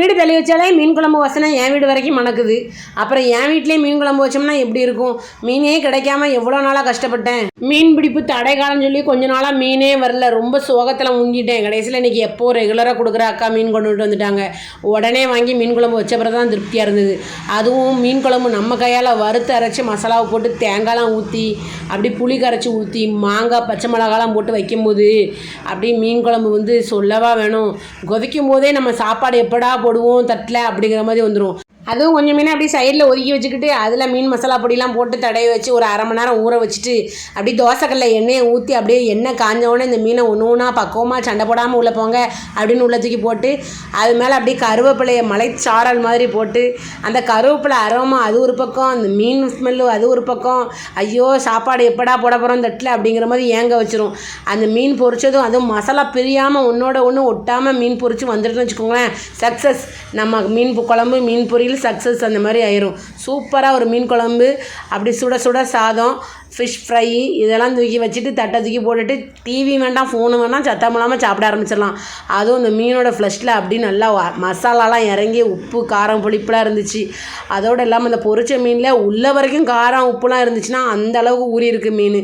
வீடு தள்ளி வச்சாலே மீன் குழம்பு வாசனை என் வீடு வரைக்கும் மணக்குது. அப்புறம் என் வீட்லேயே மீன் குழம்பு வச்சோம்னா எப்படி இருக்கும்? மீனே கிடைக்காம எவ்வளோ நாளாக கஷ்டப்பட்டேன். மீன் பிடிப்பு தடை காலம் சொல்லி கொஞ்ச நாளாக மீனே வரல. ரொம்ப சோகத்தில் முங்கிட்டேன். கடைசியில் இன்றைக்கி எப்போ ரெகுலராக கொடுக்குற அக்கா மீன் கொண்டுட்டு வந்துட்டாங்க. உடனே வாங்கி மீன் குழம்பு வச்ச பிறகு தான் திருப்தியாக இருந்தது. அதுவும் மீன் குழம்பு நம்ம கையால் வறுத்து அரைச்சி மசாலாவை போட்டு தேங்காய்லாம் ஊற்றி அப்படி புளி கரைச்சி ஊற்றி மாங்காய் பச்சை மிளகாலாம் போட்டு வைக்கும்போது அப்படி மீன் குழம்பு வந்து சொல்லவா வேணும்? கொதிக்கும் போதே நம்ம சாப்பாடு எப்படா போடுவோம் தட்டில் அப்படிங்கிற மாதிரி வந்துடும் அதுவும் கொஞ்சம் மீனை அப்படியே சைடில் ஒதுக்கி வச்சுக்கிட்டு அதில் மீன் மசாலா பொடிலாம் போட்டு தடவி வச்சு ஒரு அரை மணி நேரம் ஊற வச்சுட்டு அப்படியே தோசைக்கல்ல எண்ணெயை ஊற்றி அப்படியே எண்ணெய் காஞ்சவொடனே இந்த மீனை ஒன்று ஒன்றா பக்குவமாக சண்டை போடாமல் உள்ளே போங்க அப்படின்னு உள்ள தூக்கி போட்டு அது மேலே அப்படியே கருவேப்பிலையை மலைச்சாரல் மாதிரி போட்டு அந்த கருவேப்பிலை அரோமா அது ஒரு பக்கம் அந்த மீன் ஸ்மெல்லு அது ஒரு பக்கம் ஐயோ சாப்பாடு எப்படா போட போகிறோம் தட்டில் அப்படிங்கிற மாதிரி ஏங்க வச்சிரும். அந்த மீன் பொரிச்சதும் அதுவும் மசாலா பிரியாமல் ஒன்றோட ஒன்று ஒட்டாமல் மீன் பொரிச்சு வந்துட்டுன்னு வச்சுக்கோங்களேன். சக்ஸஸ் நம்ம மீன் குழம்பு மீன் பொரியல் சக்ஸஸ் அந்த மாதிரி ஆயிரும். சூப்பராக ஒரு மீன் குழம்பு அப்படி சுட சுட சாதம் ஃபிஷ் ஃப்ரை இதெல்லாம் தூக்கி வச்சுட்டு தட்டை தூக்கி போட்டுட்டு டிவி வேண்டாம் ஃபோனு வேண்டாம் சத்தம் இல்லாமல் சாப்பிட ஆரம்பிச்சிடலாம். அதுவும் இந்த மீனோட ஃப்ளஷில் அப்படி நல்லா மசாலாலாம் இறங்கி உப்பு காரம் புளிப்புலாம் இருந்துச்சு. அதோடு இல்லாமல் இந்த பொரிச்ச மீனில் உள்ள வரைக்கும் காரம் உப்புலாம் இருந்துச்சுன்னா அந்த அளவுக்கு ஊறி இருக்குது மீன்.